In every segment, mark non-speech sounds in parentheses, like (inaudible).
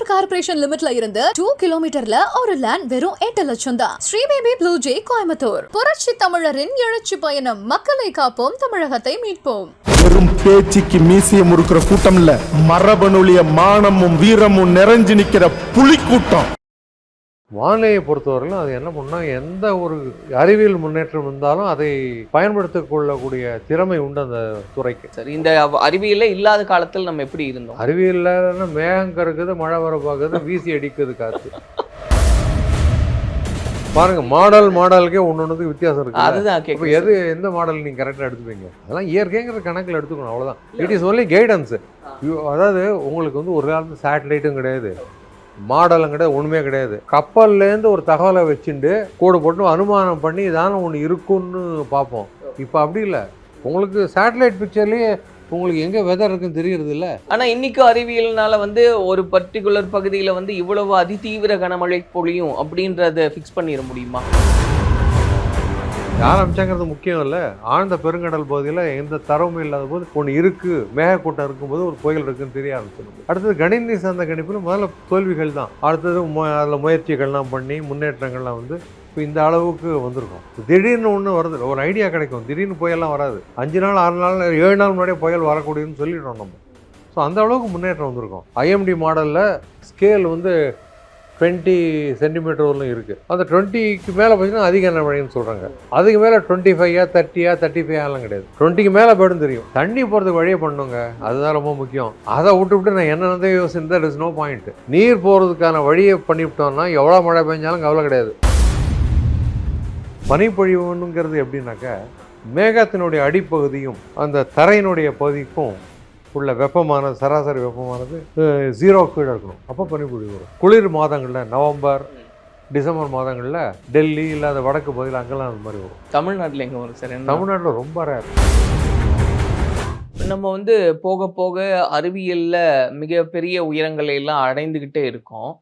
Power corporation லிமிட்ல இருந்து two கிலோமீட்டர்ல ஒரு லேண்ட் வெறும் எட்டு லட்சம் தான். Sri Baby blue J Coimbatore. புரட்சி தமிழரின் எழுச்சி பயணம். மக்களை காப்போம் தமிழகத்தை மீட்போம். வெறும் பேச்சுக்கு மீசிய முறுக்கிற கூட்டம் இல்ல. மரபணுலிய மானமும் வீரமும் நிறைஞ்சு நிக்கிற புலிக்கூட்டம். வானிலையை பொறுத்தவரையிலும் அது என்ன பண்ணா எந்த ஒரு அறிவியல் முன்னேற்றம் இருந்தாலும் அதை பயன்படுத்திக் கொள்ளக்கூடிய திறமை உண்டு அந்த துறைக்கு. சரி இந்த அறிவியலே இல்லாத காலத்தில் நம்ம எப்படி இருந்தோம்? அறிவியல்ல மேகம் கறக்குது மழை வர பார்க்குது வீசி அடிக்குது காத்து பாருங்க மாடல் மாடலுக்கே ஒன்று ஒன்றுக்கு வித்தியாசம் இருக்கு அதுதான் இப்போ எது எந்த மாடல் நீங்கள் கரெக்டாக எடுத்துப்பீங்க? அதெல்லாம் இயற்கைங்கிற கணக்கில் எடுத்துக்கணும் அவ்வளோதான் இட் இஸ் ஒன்லி கைடன்ஸ் அதாவது உங்களுக்கு வந்து ஒரு காலத்து சேட்டலைட்டும் கிடையாது. மாடலும் கிடையாது ஒன்றுமே கிடையாது. கப்பல்லேருந்து ஒரு தகவலை வச்சுட்டு கூட போட்டு அனுமானம் பண்ணி இதான ஒன்று இருக்குன்னு பார்ப்போம். இப்போ அப்படி இல்லை. உங்களுக்கு சேட்டலைட் பிக்சர்லேயே உங்களுக்கு எங்கே வெதர் இருக்குன்னு தெரியறது இல்லை. ஆனால் இன்னைக்கும் அறிவியல்னால வந்து ஒரு பர்டிகுலர் பகுதியில் வந்து இவ்வளவு அதிதீவிர கனமழை பொழியும் அப்படின்றத ஃபிக்ஸ் பண்ணிட முடியுமா? யார் முக்கியம் இல்லை. ஆழ்ந்த பெருங்கடல் பகுதியில் எந்த தரவும் இல்லாத போது ஒன்று இருக்கு. மேகக்கூட்டம் இருக்கும்போது ஒரு புயல் இருக்குன்னு தெரிய ஆரம்பிச்சிடும். அடுத்தது கணினி சார்ந்த கணிப்பில் முதல்ல தோல்விகள் தான். அடுத்தது அதில் முயற்சிகள்லாம் பண்ணி முன்னேற்றங்கள்லாம் வந்து இப்போ இந்த அளவுக்கு வந்திருக்கும். திடீர்னு ஒன்று வருது. ஒரு ஐடியா கிடைக்கும். திடீர்னு புயல்லாம் வராது. அஞ்சு நாள் ஆறு நாள் ஏழு நாள் முன்னாடியே புயல் வரக்கூடியதுன்னு சொல்லிடுறோம் நம்ம. ஸோ அந்த அளவுக்கு முன்னேற்றம் வந்திருக்கும். ஐஎம்டி மாடலில் ஸ்கேல் வந்து டுவெண்ட்டி சென்டிமீட்டர் வரலும் இருக்குது அந்த டுவெண்ட்டிக்கு மேலே பார்த்தீங்கன்னா அதிக மழைன்னு சொல்கிறாங்க அதுக்கு மேலே டுவெண்ட்டி ஃபைவா தேர்ட்டியா தேர்ட்டி ஃபைவ் எல்லாம் கிடையாது. டுவெண்ட்டிக்கு மேலே போய்டும் தெரியும். தண்ணி போகிறதுக்கு வழியை பண்ணுங்க. அதுதான் ரொம்ப முக்கியம். அதை விட்டு விட்டு நான் என்னென்னதே யோசிச்சு இஸ் நோ பாயிண்ட் நீர் போகிறதுக்கான வழியை பண்ணிவிட்டோம்னா எவ்வளோ மழை பெஞ்சாலும் கவலை கிடையாது. பனிப்பொழிவுங்கிறது எப்படின்னாக்கா மேகத்தினுடைய அடிப்பகுதியும் அந்த தரையினுடைய பகுதிக்கும் உள்ள வெப்பமானது சராசரி வெப்பமானது ஜீரோ கீழே இருக்கணும். அப்போ பனிப்பொழிவு வரும். குளிர் மாதங்களில் நவம்பர் டிசம்பர் மாதங்களில் டெல்லி இல்லாத வடக்கு பகுதியில் அங்கெல்லாம் அந்த மாதிரி வரும். தமிழ்நாட்டுல எங்க வரும் சார்? தமிழ்நாட்டில் ரொம்ப ரேர் நம்ம வந்து போக போக அறிவியல்ல மிகப்பெரிய உயரங்களை எல்லாம் அடைந்துகிட்டே இருக்கோம்.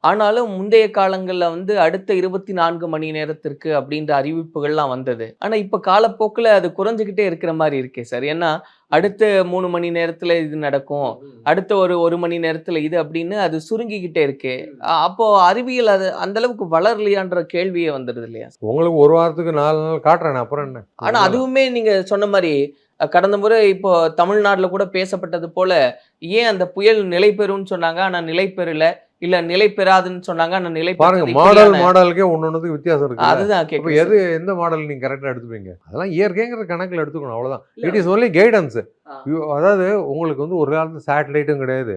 ஆனாலும் முந்தைய காலங்கள்ல வந்து அடுத்த இருபத்தி நான்கு மணி நேரத்திற்கு அப்படின்ற அறிவிப்புகள்லாம் வந்தது. ஆனா இப்ப காலப்போக்குல அது குறைஞ்சுக்கிட்டே இருக்கிற மாதிரி இருக்கே சார். ஏன்னா அடுத்த மூணு மணி நேரத்துல இது நடக்கும். அடுத்த ஒரு ஒரு மணி நேரத்துல இது அப்படின்னு அது சுருங்கிக்கிட்டே இருக்கு. அ- அப்போ அறிவியல் அது அந்த அளவுக்கு வளரலையான்ற கேள்வியே வந்துடுது இல்லையா? உங்களுக்கு ஒரு வாரத்துக்கு நாலு நாள் காட்டுறேன் அப்புறம் என்ன? ஆனா அதுவுமே நீங்க சொன்ன மாதிரி கடந்த முறை இப்போ தமிழ்நாட்டுல கூட பேசப்பட்டது போல ஏன் அந்த புயல் நிலை பெறும்னு சொன்னாங்க ஆனா நிலை பெறல. இல்ல நிலை பெறாதுன்னு சொன்னாங்க. ஆனா நிலை பாருங்க மாடல் மாடலுக்கே ஒன்று ஒன்றுக்கு வித்தியாசம் இருக்கு அதுதான் இப்போ எது எந்த மாடல் நீங்கள் கரெக்டாக எடுத்துப்பீங்க? அதெல்லாம் இயற்கைங்கிற கணக்கில் எடுத்துக்கணும் அவ்வளோதான் இட் இஸ் ஒன்லி கைடன்ஸ். அதாவது உங்களுக்கு வந்து ஒரு காலத்து சேட்டலைட்டும் கிடையாது.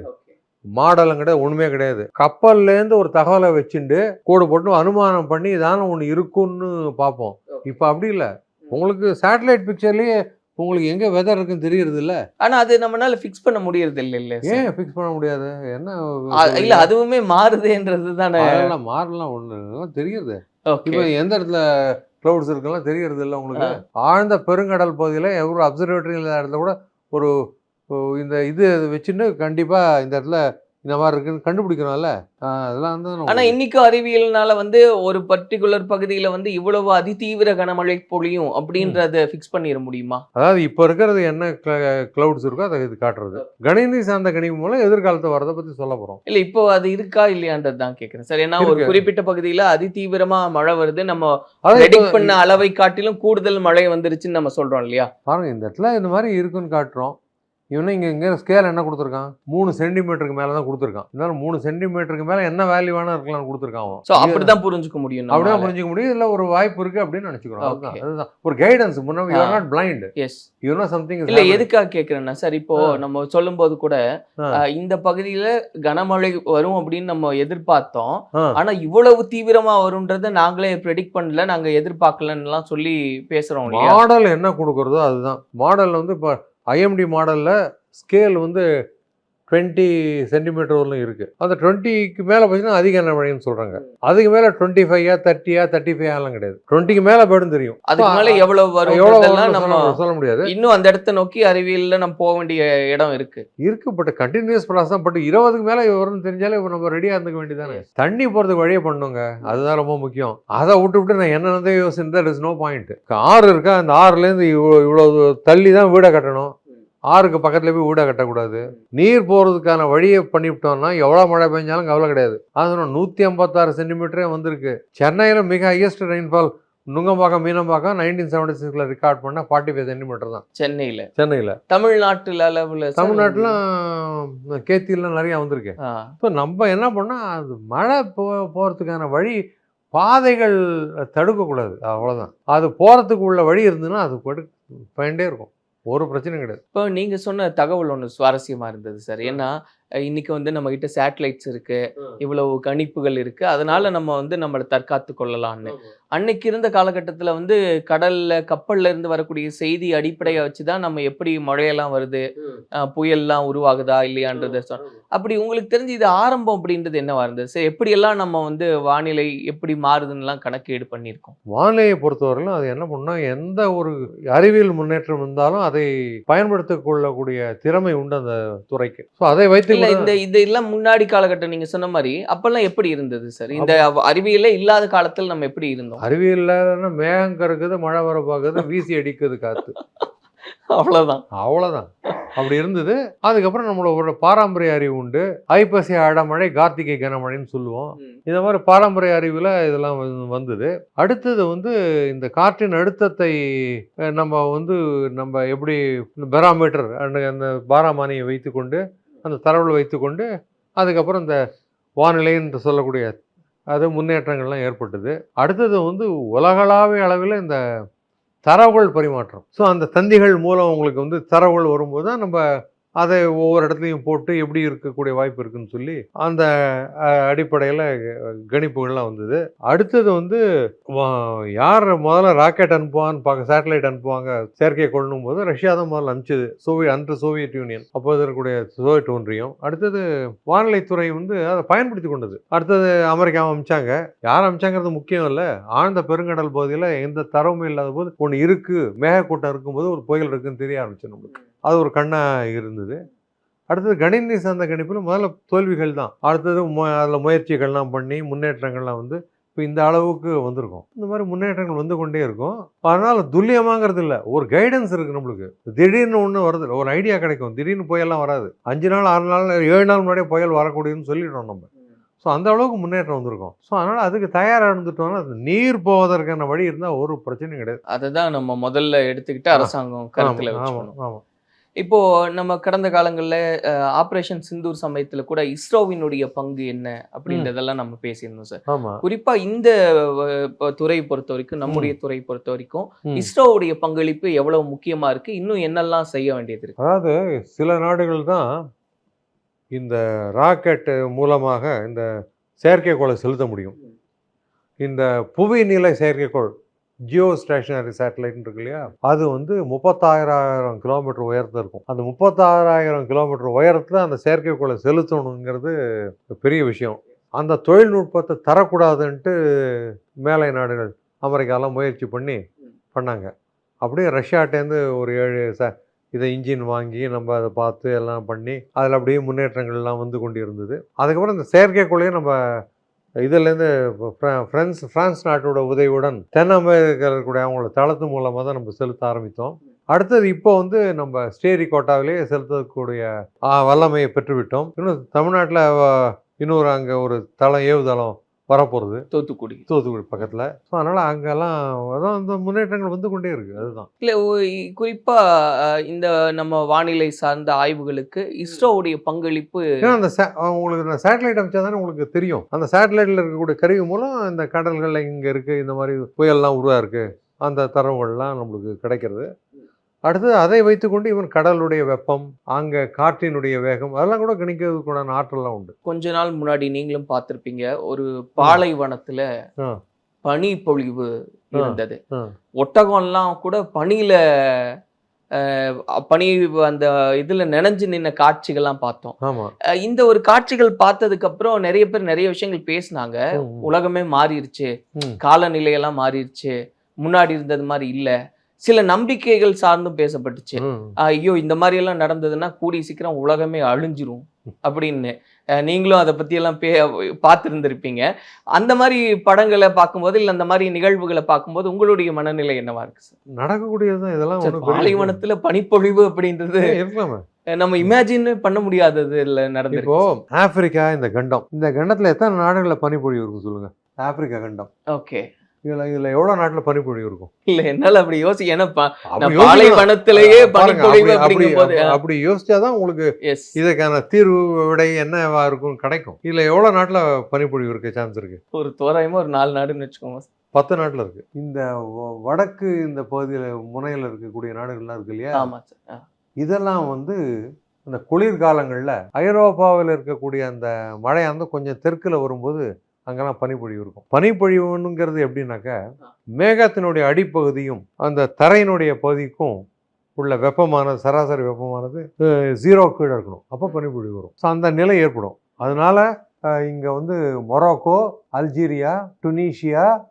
மாடலும் கிடையாது ஒன்றுமே கிடையாது. கப்பல்லேருந்து ஒரு தகவலை வச்சுட்டு கூடு போட்டு அனுமானம் பண்ணி இதான ஒன்று இருக்குன்னு பார்ப்போம். இப்போ அப்படி இல்லை. உங்களுக்கு சேட்டலைட் பிக்சர்லேயே உங்களுக்கு எங்கே வெதர் இருக்குன்னு தெரியறது இல்லை ஆனா அது நம்மனால ஃபிக்ஸ் பண்ண முடியறது இல்ல இல்ல? ஏன் ஃபிக்ஸ் பண்ண முடியாது? என்ன இல்ல அதுவுமே மாறுதேன்றது தானே. மாறலாம் ஒன்று தெரியுது. ஓகே இப்போ எந்த இடத்துல க்ளவுட்ஸ் இருக்குலாம் தெரியறது இல்லை உங்களுக்கு ஆழ்ந்த பெருங்கடல் பகுதியில் எவ்வளோ அப்சர்வேட்டரி இல்லாத இடத்துல கூட ஒரு ஒரு இந்த இது வச்சுன்னு கண்டிப்பாக இந்த இடத்துல இந்த மாதிரி இருக்குன்னு கண்டுபிடிக்கணும்ல. ஆஹ் அதெல்லாம் வந்து நம்ம- ஆனா இன்னைக்கும் அறிவியல்னால வந்து ஒரு பர்டிகுலர் பகுதியில வந்து இவ்வளவு அதிதீவிர கனமழை பொழியும் அப்படின்றத ஃபிக்ஸ் பண்ணிட முடியுமா? அதாவது இப்போ இருக்கிறது என்ன க்ளவுட்ஸ் இருக்கோ அதை இது காட்டுறது. கணினி சார்ந்த கணிப்பு மூலம் எதிர்காலத்தை வரதை பற்றி சொல்ல போகிறோம் இல்ல இப்போ அது இருக்கா இல்லையான்றது தான் கேக்குறேன். சார் ஏன்னா ஒரு. குறிப்பிட்ட பகுதியில அதிதீவிரமா மழை வருது. நம்ம இப்போ- பண்ண அளவை காட்டிலும் கூடுதல் மழை வந்துருச்சுன்னு நம்ம சொல்றோம் இல்லையா? பாருங்க இந்த இடத்துல இந்த மாதிரி இருக்குன்னு காட்டுறோம். இவனை இங்கே இங்கே ஸ்கேல் என்ன கொடுத்துருக்கான்? மூணு சென்டிமீட்டருக்கு மேலே தான் கொடுத்துருக்கான். இருந்தாலும் மூணு சென்டிமீட்டருக்கு மேலே என்ன வேல்யூ வேணா இருக்கலாம்னு கொடுத்துருக்கான் அவன். சோ அப்படிதான் புரிஞ்சுக்க முடியும் அப்படிதான் நம்மளால. புரிஞ்சுக்க முடியும். இல்ல ஒரு வாய்ப்பு இருக்கு அப்படின்னு நினைச்சுக்கிறோம். அதுதான் ஒரு கைடன்ஸ் முன்ன you. Not blind as you know something இல்ல எதுக்காக கேக்குறேன்னா சார் இப்போ. நம்ம சொல்லும்போது கூட இந்த பகுதியில கனமழை வரும் அப்படின்னு நம்ம எதிர்பார்த்தோம். ஆனா இவ்வளவு தீவிரமா வரும்ன்றத நாங்களே ப்ரெடிக்ட் பண்ணல. நாங்க எதிர்பார்க்கலன்னு எல்லாம் சொல்லி பேசுறோம் இல்லையா? மாடல் என்ன கொடுக்குறதோ அதுதான். மாடல் வந்து இப்போ ஐஎம்டி மாடல்ல ஸ்கேல் வந்து டுவெண்ட்டி சென்டிமீட்டர் வரலும் இருக்கு. அந்த டுவெண்ட்டிக்கு மேலே பார்த்தீங்கன்னா அதிக மழைன்னு சொல்றாங்க. அதுக்கு மேலே டுவெண்ட்டி ஃபைவா தேர்ட்டியா தேர்ட்டி ஃபைவ் எல்லாம் கிடையாது. டுவெண்ட்டிக்கு மேலே போய்டும் தெரியும். அதுக்கு மேல எவ்வளவு வரும் எவ்வளோ நம்ம சொல்ல முடியாது. இன்னும் அந்த இடத்த நோக்கி அறிவியல்ல நம்ம போக வேண்டிய இடம் இருக்கு. இருக்கு பட் கண்டினியூஸ் ப்ராசஸ் தான். பட் இருபதுக்கு மேலே வரும்னு தெரிஞ்சாலே இப்ப நம்ம ரெடியாக இருந்துக்க வேண்டியதானே தண்ணி போகிறதுக்கு வழியை பண்ணுங்க. அதுதான் ரொம்ப முக்கியம். அதை விட்டு விட்டு நான் என்னென்னதே யோசிச்சு இஸ் நோ பாயிண்ட் ஆறு இருக்கா? அந்த ஆறுலேருந்து இவ்வளோ இவ்வளோ தள்ளி தான் வீடை கட்டணும். ஆறுக்கு பக்கத்துல போய் வீடை கட்டக்கூடாது. நீர் போகிறதுக்கான வழியை பண்ணிவிட்டோம்னா எவ்வளோ மழை பெஞ்சாலும் கவலை கிடையாது. அது நூற்றி ஐம்பத்தாறு சென்டிமீட்டரே வந்திருக்கு. சென்னையில் மிக highest rainfall Nungambakkam Meenambakkam nineteen seventy சிக்ஸில் ரெக்கார்ட் பண்ண ஃபார்ட்டி ஃபைவ் சென்டிமீட்டர் தான். சென்னையில? சென்னையில். தமிழ்நாட்டுல அளவுல சார்? தமிழ்நாட்டிலும் கேத்திலாம் நிறையா வந்திருக்கு. இப்போ நம்ம என்ன பண்ணால் அது மழை போ போகிறதுக்கான வழி பாதைகள் தடுக்கக்கூடாது. அவ்வளோதான் அது போகிறதுக்கு உள்ள வழி இருந்ததுன்னா அது படு போயிட்டே இருக்கும். ஒரு பிரச்சனையும் கிடையாது. இப்போ நீங்க சொன்ன தகவல் ஒண்ணு சுவாரஸ்யமா இருந்தது சார். ஏன்னா இன்னைக்கு வந்து நம்ம கிட்ட சேட்டலைட்ஸ் இருக்கு இவ்வளவு கணிப்புகள் இருக்கு. அதனால நம்ம வந்து நம்மளை தற்காத்து கொள்ளலாம்னு. அன்னைக்கு இருந்த காலகட்டத்துல வந்து கடல்ல கப்பல்ல இருந்து வரக்கூடிய செய்தி அடிப்படையை வச்சுதான் நம்ம எப்படி மழையெல்லாம் வருது புயல்லாம் உருவாகுதா இல்லையான்றத சொ- அப்படி உங்களுக்கு தெரிஞ்சு இது ஆரம்பம் அப்படின்றது என்னவா இருந்தது? சார் எப்படியெல்லாம் நம்ம வந்து வானிலை எப்படி மாறுதுன்னுலாம் கணக்கீடு பண்ணியிருக்கோம்? வானிலையை பொறுத்தவரையிலும் அது என்ன பண்ணா எந்த ஒரு அறிவியல் முன்னேற்றம் இருந்தாலும் அதை பயன்படுத்திக் கொள்ளக்கூடிய திறமை உண்டு அந்த துறைக்கு. ஸோ அதை வைத்து இந்த இதெல்லாம் முன்னாடி காலகட்டம் நீங்க சொன்ன மாதிரி அப்பெல்லாம் எப்படி இருந்தது சார் இந்த அறிவியலே இல்லாத காலத்தில் நம்ம எப்படி இருந்தோம்? அறிவியல்ல மேகம் கறக்குது மழை வர பார்க்குது வீசி அடிக்குது காத்து. அவ்வளவுதான். அவ்வளோதான் அப்படி இருந்தது. அதுக்கப்புறம் நம்மளோட பாரம்பரிய அறிவு உண்டு. ஐப்பசி அடமழை கார்த்திகை கனமழைன்னு சொல்லுவோம். இந்த மாதிரி பாரம்பரிய அறிவில் இதெல்லாம் வந்து- வந்தது. அடுத்தது வந்து இந்த காற்றின் அழுத்தத்தை நம்ம வந்து நம்ம எப்படி பெராமீட்டர் அந்த அந்த பாராமானியை வைத்துக்கொண்டு அந்த தரவில் வைத்துக்கொண்டு அதுக்கப்புறம் இந்த வானிலை என்று சொல்லக்கூடிய அது முன்னேற்றங்கள்லாம் ஏற்பட்டது. அடுத்தது வந்து உலகளாவிய அளவில் இந்த தரவுகள் பரிமாற்றம். ஸோ அந்த தந்திகள் மூலம் உங்களுக்கு வந்து தரவுகள் வரும்போது தான் நம்ம அதை ஒவ்வொரு இடத்துலையும் போட்டு எப்படி இருக்கக்கூடிய வாய்ப்பு இருக்குன்னு சொல்லி அந்த அடிப்படையில் கணிப்புகள்லாம் வந்தது. அடுத்தது வந்து வா- யார் முதல்ல ராக்கெட் அனுப்புவான்னு பார்க்க சேட்டலைட் அனுப்புவாங்க செயற்கைக்கோள்னும் போது ரஷ்யா தான் முதல்ல அனுப்பிச்சது. சோவியத் அன்று சோவியத் யூனியன். அப்போ இருக்கக்கூடிய சோவியத் ஒன்றியம். அடுத்தது வானிலைத்துறை வந்து அதை பயன்படுத்தி கொண்டது. அடுத்தது அமெரிக்கா அமிச்சாங்க யார் அமிச்சாங்கிறது முக்கியம் இல்லை. ஆழ்ந்த பெருங்கடல் பகுதியில் எந்த தரவும் இல்லாத போது ஒன்று இருக்குது மேகக்கூட்டம் இருக்கும்போது ஒரு புயல் இருக்குன்னு தெரிய ஆரம்பிச்சு நம்மளுக்கு. அது ஒரு கண்ணாக இருந்தது. அடுத்தது கணினி சார்ந்த கணிப்பில் முதல்ல தோல்விகள் தான். அடுத்தது அதில் முயற்சிகள்லாம் பண்ணி முன்னேற்றங்கள்லாம் வந்து இப்போ இந்த அளவுக்கு வந்திருக்கும். இந்த மாதிரி முன்னேற்றங்கள் வந்து கொண்டே இருக்கும். அதனால் துல்லியமாங்கிறது இல்லை. ஒரு கைடன்ஸ் இருக்குது நம்மளுக்கு. திடீர்னு ஒன்று வருது. ஒரு ஐடியா கிடைக்கும். திடீர்னு புயல்லாம் வராது. அஞ்சு நாள் ஆறு நாள் ஏழு நாள் முன்னாடியே புயல் வரக்கூடியதுன்னு சொல்லிடுறோம் நம்ம. ஸோ அந்த அளவுக்கு முன்னேற்றம் வந்திருக்கும். ஸோ அதனால் அதுக்கு தயாராக இருந்துட்டோம்னா அது நீர் போவதற்கான வழி இருந்தால் ஒரு பிரச்சனையும் கிடையாது. அதுதான் நம்ம முதல்ல எடுத்துக்கிட்டு அரசாங்கம் ஆமாம் ஆமாம் ஆமாம் இப்போ நம்ம கடந்த காலங்கள்ல ஆபரேஷன் சிந்தூர் சமயத்துல கூட இஸ்ரோவினுடைய பங்கு என்ன அப்படின்றதெல்லாம் நம்ம பேசியிருந்தோம் சார். ஆமாம் குறிப்பா இந்த துறையை பொறுத்த வரைக்கும் நம்முடைய துறை பொறுத்த வரைக்கும் இஸ்ரோவுடைய பங்களிப்பு எவ்வளவு முக்கியமா இருக்கு? இன்னும் என்னெல்லாம் செய்ய வேண்டியது இருக்கு? அதாவது சில நாடுகள் தான் இந்த ராக்கெட் மூலமாக இந்த செயற்கைக்கோளை செலுத்த முடியும். இந்த புவிநிலை செயற்கைக்கோள் ஜியோ ஸ்டேஷனரி சேட்டலைட் இருக்கு இல்லையா? அது வந்து முப்பத்தாயிரம் கிலோமீட்டர் உயரத்தில் இருக்கும். அந்த முப்பத்தாறாயிரம் கிலோமீட்டர் உயரத்தில் அந்த செயற்கைக்கோளை செலுத்தணுங்கிறது பெரிய விஷயம். அந்த தொழில்நுட்பத்தை தரக்கூடாதுன்ட்டு மேலை நாடுகள் அமெரிக்காலாம் முயற்சி பண்ணி பண்ணாங்க. அப்படியே ரஷ்யாட்டேருந்து ஒரு ஏழு ச இதை இன்ஜின் வாங்கி நம்ம அதை பார்த்து எல்லாம் பண்ணி அதில் அப்படியே முன்னேற்றங்கள்லாம் வந்து கொண்டு இருந்தது அதுக்கப்புறம் இந்த செயற்கைக்குள்ளேயே நம்ம இதுலேருந்து ஃப்ரான்ஸ் ஃப்ரான்ஸ் நாட்டோட உதவியுடன் தென் அமெரிக்காவில் இருக்கக்கூடிய அவங்களோட தளத்து மூலமாக தான் நம்ம செலுத்த ஆரம்பித்தோம். அடுத்தது இப்போ வந்து நம்ம ஸ்டேரி கோட்டாவிலேயே செலுத்தக்கூடிய வல்லமையை பெற்றுவிட்டோம். இன்னும் தமிழ்நாட்டில் இன்னொரு அங்கே ஒரு தளம் ஏவுதளம் வரப்போகிறது தூத்துக்குடி. தூத்துக்குடி பக்கத்தில். ஸோ அதனால் அங்கெல்லாம் அதான் அந்த முன்னேற்றங்கள் வந்து கொண்டே இருக்குது அதுதான். இல்ல ஓ- இ- குறிப்பா அஹ், இந்த நம்ம வானிலை சார்ந்த ஆய்வுகளுக்கு இஸ்ரோவுடைய பங்களிப்பு ஏன்னா அந்த உங்களுக்கு இந்த சேட்டலைட் அமைச்சா தானே உங்களுக்கு தெரியும். அந்த சேட்டலைட்டில் இருக்கக்கூடிய கருவி மூலம் இந்த கடல்களில் இங்கே இருக்குது இந்த மாதிரி புயல்லாம் உருவா இருக்குது அந்த தரவுகள்லாம் நம்மளுக்கு கிடைக்கிறது. அடுத்தது அதை வைத்துக்கொண்டு இவன் கடலுடைய வெப்பம் அங்கே காற்றினுடைய வேகம் அதெல்லாம் கூட கணிக்கிறதுக்குண்டான ஆற்றல்லாம் உண்டு. கொஞ்ச நாள் முன்னாடி நீங்களும் பார்த்திருப்பீங்க ஒரு பாலைவனத்துல. பனி பொழிவு இருந்தது. ஒட்டகம்லாம் கூட பனியில பனி அந்த இதுல நனைஞ்சு நின்ன காட்சிகள்லாம் பார்த்தோம். இந்த ஒரு காட்சிகள் பார்த்ததுக்கு அப்புறம் நிறைய பேர் நிறைய விஷயங்கள் பேசினாங்க. உலகமே மாறிடுச்சு. காலநிலையெல்லாம் மாறிடுச்சு முன்னாடி இருந்தது மாதிரி இல்ல. சில நம்பிக்கைகள் சார்ந்தும் பேசப்பட்டுச்சு. ஐயோ இந்த மாதிரி எல்லாம் நடந்ததுன்னா கூடிய சீக்கிரம் உலகமே அழிஞ்சிரும் அப்படின்னு. நீங்களும் அதை பத்தி எல்லாம் பே பார்த்துருந்துருப்பீங்க. அந்த மாதிரி படங்களை பார்க்கும்போது இல்ல அந்த மாதிரி நிகழ்வுகளை பார்க்கும்போது உங்களுடைய மனநிலை என்னவா இருக்கு சார்? நடக்கக்கூடியது இதெல்லாம் பாலைவனத்துல பனிப்பொழிவு அப்படின்றது நம்ம இமேஜின் பண்ண முடியாதது இல்ல நடந்திருக்கு. இப்போ ஆப்பிரிக்கா இந்த கண்டம். இந்த கண்டத்துல எத்தனை நாடுகள்ல பனிப்பொழிவு இருக்கும் சொல்லுங்க. ஆப்பிரிக்கா கண்டம். ஓகே. இதுல இதுல எவ்வளவு நாட்டுல பனிப்பொழிவு இருக்கும் இல்ல என்னால அப்படி யோசிக்க ஏன்னா. பாலைவனத்திலேயே பனிப்பொழிவு அப்படி- யோசிச்சாதான் உங்களுக்கு இதுக்கான தீர்வு விடை என்னவா இருக்கும் கிடைக்கும். இதுல எவ்வளவு நாட்டுல பனிப்பொழிவு இருக்க சான்ஸ் இருக்கு? ஒரு தோராயமா ஒரு நாலு நாடுன்னு வச்சுக்கோங்க. பத்து நாட்டுல இருக்கு. இந்த வடக்கு இந்த பகுதியில முனையில இருக்கக்கூடிய நாடுகள்லாம் இருக்கு இல்லையா. இதெல்லாம் வந்து இந்த குளிர்காலங்கள்ல ஐரோப்பாவில் இருக்கக்கூடிய அந்த மழை வந்து கொஞ்சம் தெற்குல வரும்போது அங்கெல்லாம் பனிப்பொழிவு இருக்கும். பனிப்பொழிவுங்கிறது எப்படின்னாக்கா மேகத்தினுடைய அடிப்பகுதியும் அந்த தரையினுடைய பகுதிக்கும் உள்ள வெப்பமானது சராசரி வெப்பமானது ஜீரோ கீழே இருக்கணும். அப்போ பனிப்பொழிவு வரும். ஸோ அந்த நிலை ஏற்படும். அதனால இங்க வந்து மொராக்கோ அல்ஜீரியா டுனீஷியா.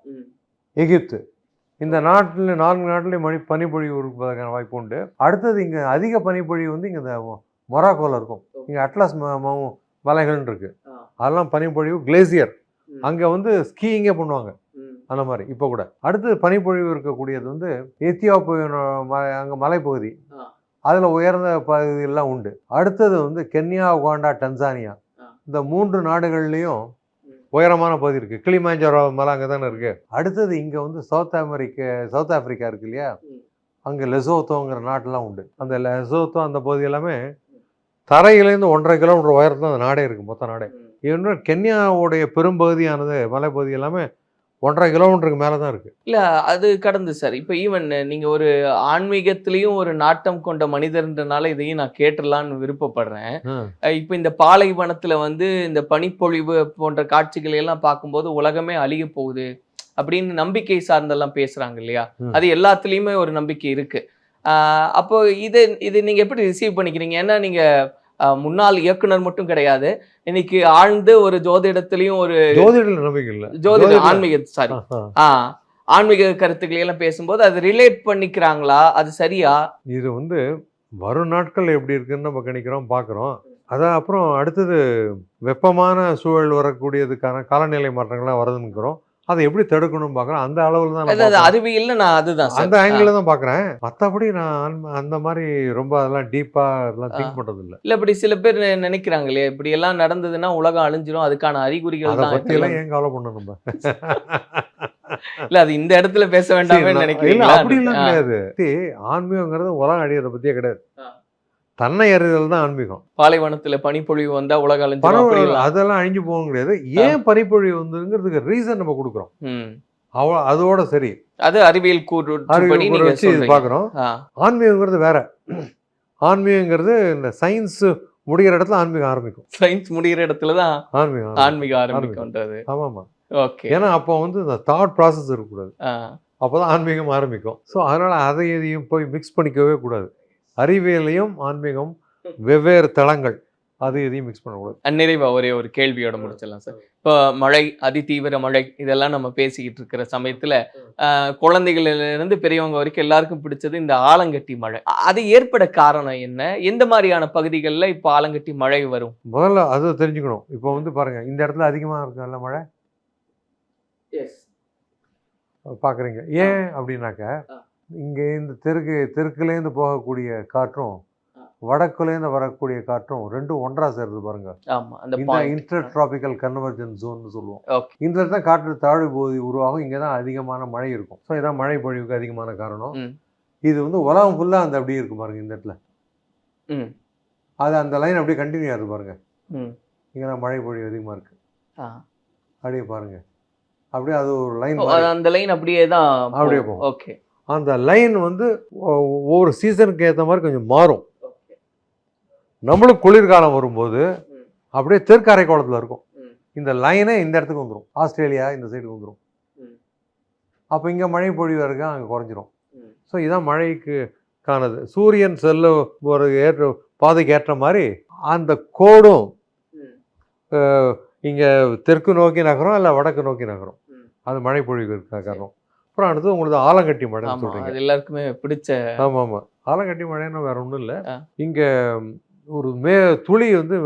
எகிப்து இந்த நாட்டில் நான்கு நாட்டிலையும் மணி பனிப்பொழிவு இருப்பதற்கான வாய்ப்பு உண்டு. அடுத்தது இங்கே அதிக பனிப்பொழிவு வந்து இங்கே இந்த மொ- மொராக்கோல இருக்கும். இங்கே அட்லாஸ் மலைகள்னு இருக்கு. ஆ. அதெல்லாம் பனிப்பொழிவு கிளேசியர். அங்கே வந்து ஸ்கீயிங்கே பண்ணுவாங்க. அந்த மாதிரி. இப்போ கூட. அடுத்தது பனிப்பொழிவு இருக்கக்கூடியது வந்து எத்தியோப்பிய அங்கே மலைப்பகுதி. அதில் உயர்ந்த பகுதியெல்லாம் உண்டு. அடுத்தது வந்து கென்யா உகாண்டா டன்சானியா. இந்த மூன்று நாடுகள்லையும். உயரமான பகுதி இருக்கு. கிளிமாஞ்சரோ மலை அங்கே தானே இருக்கு. அடுத்தது இங்கே வந்து சவுத் அமெரிக்க சவுத் ஆப்பிரிக்கா இருக்கு இல்லையா. அங்கே லெசோத்தோங்கிற நாட்டெல்லாம் உண்டு. அந்த லெசோத்தோ அந்த பகுதி எல்லாமே தரையிலேருந்து ஒன்றரை கிலோமீட்டர் உயரத்துல அந்த நாடே இருக்கு மொத்த நாடே. இன்னும் கென்யாவுடைய பெரும்பகுதியானது மலைப்பகுதி எல்லாமே ஒன்றரை கிலோமீட்டருக்கு மேலே தான் இருக்கு. இல்ல அது கடந்து சார். இப்ப ஈவன் நீங்க ஒரு ஆன்மீகத்திலயும் ஒரு நாட்டம் கொண்ட மனிதர்ன்றனால இதையும் நான் கேட்டுடலான்னு விருப்பப்படுறேன். இப்ப இந்த பாலைவனத்துல வந்து இந்த பனிப்பொழிவு போன்ற காட்சிகளை எல்லாம் பார்க்கும்போது உலகமே அழிய போகுது அப்படின்னு நம்பிக்கை சார்ந்தெல்லாம் பேசுறாங்க இல்லையா. அது எல்லாத்துலயுமே ஒரு நம்பிக்கை இருக்கு. ஆஹ் அப்போ இது இது நீங்க எப்படி ரிசீவ் பண்ணிக்கிறீங்க? ஏன்னா நீங்க ஆஹ் முன்னாள் இயக்குனர் மட்டும் கிடையாது. இன்னைக்கு ஆழ்ந்து ஒரு ஜோதிடத்திலையும் ஒரு ஜோதிட ஆன்மீக சாரி ஆஹா. ஆன்மீக கருத்துக்களை எல்லாம் பேசும்போது அது ரிலேட் பண்ணிக்கிறாங்களா? அது சரியா? இது வந்து வரும் நாட்கள் எப்படி இருக்குன்னு நம்ம கணிக்கிறோம் பார்க்குறோம் அதான் அப்புறம் அடுத்தது வெப்பமான சூழல் வரக்கூடியதுக்கான காலநிலை மாற்றங்கள்லாம் வருதுன்னுக்கிறோம். அதை எப்படி தடுக்கணும் பார்க்குறோம் அந்த அளவில் தான் அது பார்க்கிறேன். அறிவியல்ல நான் அதுதான் அந்த ஆங்கிள் தான் பார்க்குறேன். மற்றபடி நான் அந்த மாதிரி ரொம்ப அதெல்லாம் டீப்பாக அதெல்லாம் திங்க் பண்ணுறது இல்லை இல்ல இப்படி சில பேர் நினைக்கிறாங்க இல்லையா இப்படி எல்லாம் நடந்ததுன்னா உலகம் அழிஞ்சிரும் அதுக்கான அறிகுறிகள் அதை பற்றியெல்லாம். ஏன் கவலை பண்ணணும் நம்ம? இல்ல அது இந்த இடத்துல பேச வேண்டாமே இல்ல நினைக்கிறீங்களா அப்படிலாம் ஆ, கிடையாது. ஆன்மீகங்கிறது உலகம் அழியறத பத்தியே கிடையாது. தன்னை அறிதல் தான் ஆன்மீகம். பாலைவனத்துல பனிப்பொழிவு வந்தா அப்படிலாம். அதெல்லாம் அழிஞ்சு போக கிடையாது ஏன் பனிப்பொழிவு வந்ததுங்கிறதுக்கு ரீசன் நம்ம கொடுக்குறோம். ம். அவ அதோட சரி. அது அறிவியல் நீங்க வச்சு இது. பார்க்குறோம். ஆன்மீகங்கிறது வேற. ஆன்மீகங்கிறது இந்த சயின்ஸ் முடிகிற இடத்துல ஆன்மீகம் ஆரம்பிக்கும். சயின்ஸ் முடிகிற இடத்துலதான் ஆன்மீகம் ஆரம்பிக்கும். ஆன்மீகம் ஆரம்பிக்கும்ன்றது ஆமா ஆமா ஓகே. ஏன்னா அப்போ வந்து இந்த தாட் ப்ராசஸ் இருக்கக்கூடாது. அப்போதான் ஆன்மீகம் ஆரம்பிக்கும். ஸோ அதனால அதை இதையும் போய் மிக்ஸ் பண்ணிக்கவே கூடாது. அறிவியலையும் ஆன்மீகம் வெவ்வேறு தளங்கள். அது இதையும் மிக்ஸ் பண்ணக்கூடாது. நிறைவா ஒரே ஒரு கேள்வியோட முடிச்சிடலாம் சார். இப்போ மழை அதிதீவிர மழை இதெல்லாம் நம்ம பேசிக்கிட்டு இருக்கிற சமயத்துல ஆஹ், குழந்தைகள்ல இருந்து பெரியவங்க வரைக்கும் எல்லாருக்கும் பிடிச்சது இந்த ஆலங்கட்டி மழை. அது ஏற்பட காரணம் என்ன? எந்த மாதிரியான பகுதிகளில் இப்போ ஆலங்கட்டி மழை வரும்? முதல்ல அதை தெரிஞ்சுக்கணும். இப்போ வந்து பாருங்க இந்த இடத்துல அதிகமாக இருக்குல்ல மழை? பார்க்குறீங்க ஏன் அப்படின்னாக்க. இங்கே இந்த தெற்கு தெற்குலேருந்து போகக்கூடிய காற்றும். வடக்குலேருந்து வரக்கூடிய காற்றும் ரெண்டும் ஒன்றா சேருது பாருங்க. இந்த இன்டர் டிராபிக்கல் கன்வர்ஜன் ஜோன்னு சொல்லுவோம். இந்த இடத்துல காற்று தாழ்வு பகுதி உருவாகும். இங்கே தான் அதிகமான மழை இருக்கும். ஸோ இதான் மழை பொழிவுக்கு அதிகமான காரணம். இது வந்து உலகம் ஃபுல்லாக அந்த அப்படியே இருக்கு பாருங்க இந்த இடத்துல. அது அந்த லைன் அப்படியே கண்டினியூ ஆகுது பாருங்க. இங்கே தான் மழை பொழிவு அதிகமாக இருக்கு. அப்படியே பாருங்க. அப்படியே அது ஒரு லைன் அந்த லைன் அப்படியே தான் அப்படியே போகும். ஓகே அந்த லைன் வந்து ஒவ்வொரு சீசனுக்கு ஏற்ற மாதிரி கொஞ்சம் மாறும் நம்மளும் குளிர்காலம் வரும்போது. அப்படியே தெற்கு அரைக்கோளத்தில் இருக்கும். இந்த லைனே இந்த இடத்துக்கு வந்துடும் ஆஸ்திரேலியா இந்த சைடுக்கு வந்துடும். அப்போ இங்கே மழை பொழிவு இருக்கு அங்கே குறைஞ்சிரும். ஸோ இதான் மழைக்கு காணது சூரியன் செல்ல ஒரு ஏற்ற பாதைக்கு ஏற்ற மாதிரி அந்த கோடும். இங்கே தெற்கு நோக்கி நகரும் இல்லை வடக்கு நோக்கி நகரும். அது மழை பொழிவு இருக்க காரணம் அப்புறம் அடுத்து உங்களுக்கு ஆலங்கட்டி மழைன்னு அது எல்லாருக்குமே பிடிச்ச ஆமாம். ஆமாம் ஆலங்கட்டி மழைன்னா வேற ஒன்றும் இல்லை. இங்கே ஒரு மே துளி வந்து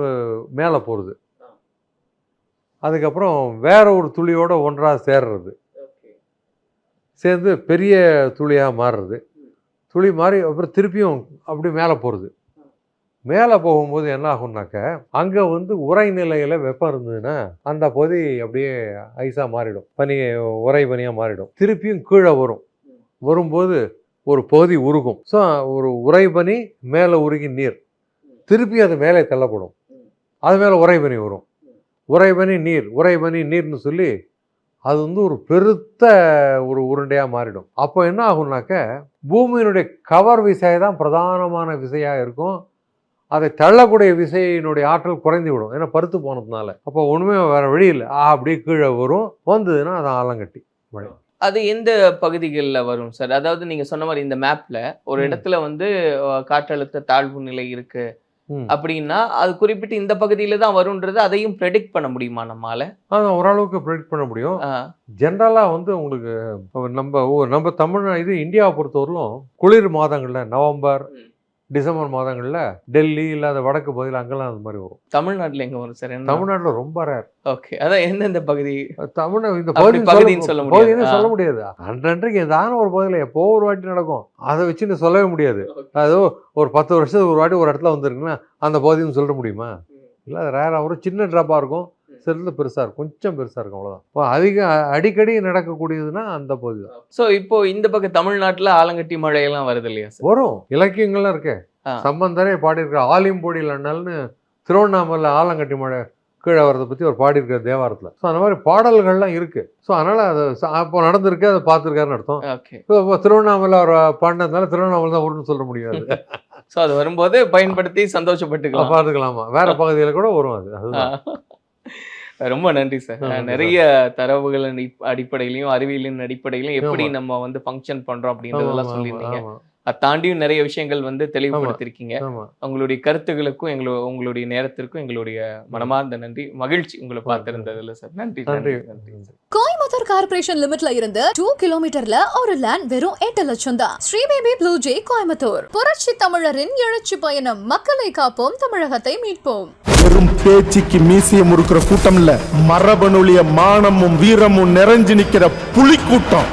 மேலே போகிறது. அதுக்கப்புறம் வேற ஒரு துளியோட ஒன்றாக சேர்றது. சேர்ந்து பெரிய துளியாக மாறுறது. துளி மாறி அப்புறம் திருப்பியும் அப்படி மேலே போகிறது மேலே போகும்போது என்ன ஆகும்னாக்க அங்கே வந்து உரை நிலையில் வெப்பம் இருந்ததுன்னா அந்த பகுதி அப்படியே ஐஸாக மாறிடும். பனி உரை பனியாக மாறிடும். திருப்பியும் கீழே வரும். வரும்போது ஒரு பகுதி உருகும். ஸோ ஒரு உரை பனி மேலே உருகி நீர். திருப்பி அது மேலே தள்ளப்படும். அது மேலே உறைபனி வரும். உறைபனி நீர். உறைபனி நீர்னு சொல்லி அது வந்து ஒரு பெருத்த ஒரு உருண்டையாக மாறிடும். அப்போ என்ன ஆகும்னாக்க பூமியினுடைய கவர் விசை தான் பிரதானமான விசையாக இருக்கும். அதை தள்ளக்கூடிய விசையினுடைய ஆற்றல் குறைந்து விடும் ஏன்னா பருத்து போனதுனால. அப்போ ஒன்றுமே வேற வழி இல்லை. அப்படியே கீழே வரும். வந்ததுன்னா அது ஆலங்கட்டி மழை அது எந்த பகுதிகளில் வரும் சார்? அதாவது நீங்க சொன்ன மாதிரி இந்த மேப்ல ஒரு. இடத்துல வந்து காற்றழுத்த தாழ்வு நிலை இருக்கு. அப்படின்னா அது குறிப்பிட்டு இந்த பகுதியில தான் வரும்ன்றது அதையும் ப்ரெடிக்ட் பண்ண முடியுமா நம்மால? அதை ஓரளவுக்கு ப்ரெடிக்ட் பண்ண முடியும். ஆஹ், ஜென்ரலாக வந்து உங்களுக்கு நம்ம நம்ம தமிழ் இது இந்தியாவை பொறுத்தவரையிலும் குளிர் மாதங்களில் நவம்பர். டிசம்பர் மாதங்களில் டெல்லி இல்லாத வடக்கு பகுதியில் அங்கெல்லாம் அது மாதிரி வரும். தமிழ்நாட்டுல எங்க வரும் சார்? தமிழ்நாட்டில் ரொம்ப ரேர் ஓகே அதான் எந்தெந்த பகுதி? தமிழ் இந்த அப்படி பகுதின்னு சொல்ல முடியாது. சொல்ல முடியாது. அன்றன்றைக்கு ஏதான ஒரு பகுதியில் எப்போ ஒரு வாட்டி நடக்கும் அதை வச்சுன்னு சொல்லவே முடியாது. அது ஒரு பத்து வருஷத்துக்கு ஒரு வாட்டி ஒரு இடத்துல வந்துருக்குன்னா அந்த பகுதின்னு சொல்ல முடியுமா? இல்லை அது ரேராக ஒரு சின்ன ட்ராப்பாக இருக்கும். சிறிது பெருசாக இருக்கும். கொஞ்சம் பெருசாக இருக்கும் அவ்வளோதான் இப்போ அதிக அடிக்கடி நடக்கக்கூடியதுன்னா அந்த பகுதி தான். சோ இப்போ இந்த பக்கம் தமிழ்நாட்டுல ஆலங்கட்டி மழையெல்லாம் வருது இல்லையா சார் வரும். இலக்கியங்கள்லாம் இருக்கே. சம்பந்தரே பாடியிருக்கிற. ஆலிம்பொடியில் அண்ணல்னு திருவண்ணாமலை ஆலங்கட்டி மழை கீழே வரதை பற்றி ஒரு பாடியிருக்கார் தேவாரத்தில். ஸோ அந்த மாதிரி பாடல்கள்லாம் இருக்குது ஸோ அதனால் அது அப்போ நடந்திருக்கு அதை பார்த்துருக்காருன்னு அர்த்தம். ஓகே இப்போ திருவண்ணாமலை அவர் பாடினதுனால திருவண்ணாமலை தான் ஊருன்னு சொல்ல முடியாது. (laughs) சோ அது வரும்போது பயன்படுத்தி சந்தோஷப்பட்டுக்கலாம். பார்த்துக்கலாமா வேற பகுதியில் கூட வரும் அது. அதுதான். ரொம்ப நன்றி சார் நிறைய தரவுகளின் அடிப்ப- அடிப்படையிலையும் அறிவியலின் அடிப்படையிலும் எப்படி. நம்ம வந்து ஃபங்க்ஷன் பண்றோம் அப்படின்றதெல்லாம் சொல்லியிருந்தீங்க. அதை தாண்டியும் நிறைய விஷயங்கள் வந்து தெளிவுபடுத்திருக்கீங்க. உங்களுடைய கருத்துகளுக்கும் எங்களு உங்களுடைய நேரத்திற்கும் எங்களுடைய மனமார்ந்த நன்றி. மகிழ்ச்சி உங்களை பார்த்திருந்ததுல சார் நன்றி நன்றி நன்றி. நன்றி கார்பரேஷன் லிமிட்ல இருந்து டூ கிலோமீட்டர்ல ஒரு லேண்ட் வெறும் எட்டு லட்சம் தான். ஸ்ரீபேபி ப்ளூ ஜே கோயம்புத்தூர் புரட்சி தமிழரின் எழுச்சி பயணம். மக்களை காப்போம் தமிழகத்தை மீட்போம். வெறும் பேச்சுக்கு மீசிய முறுக்கிற கூட்டம் இல்ல மரபணுலிய மானமும் வீரமும் நிறைஞ்சு நிக்கிற புலிக்கூட்டம்.